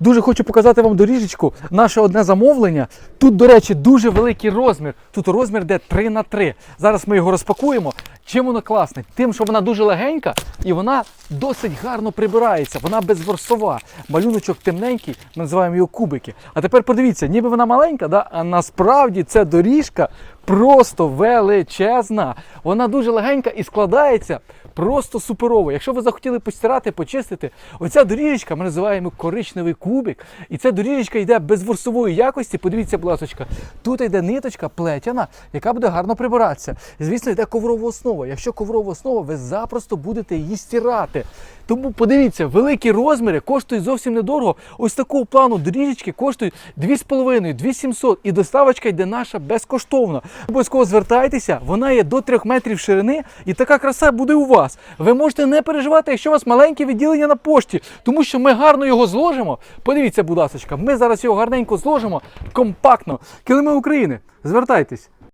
Дуже хочу показати вам доріжечку. Наше одне замовлення. Тут, до речі, дуже великий розмір. Тут розмір де 3 на 3 Зараз ми його розпакуємо. Чим воно класне? Тим, що вона дуже легенька і вона досить гарно прибирається. Вона безворсова. Малюночок темненький, ми називаємо його кубики. А тепер подивіться, ніби вона маленька, да? а насправді це доріжка просто величезна. Вона дуже легенька і складається просто суперово. Якщо ви захотіли постирати, почистити, оця доріжечка ми називаємо коричневий кубик. І ця доріжечка йде без ворсової якості. Подивіться, будь ласка, тут йде ниточка плетяна, яка буде гарно прибиратися. Звісно, йде коврова основа. Якщо коврова основа, ви запросто будете її стирати. Тому подивіться, великі розміри коштують зовсім недорого. Ось такого плану доріжечки коштують 2,5, 2700 і доставочка йде наша безкоштовно. Обов'язково звертайтеся, вона є до 3 метрів ширини, і така краса буде у вас. Ви можете не переживати, якщо у вас маленьке відділення на пошті, тому що ми гарно його зложимо. Подивіться, будь ласка, ми зараз його гарненько зложимо компактно. Килими України, звертайтесь.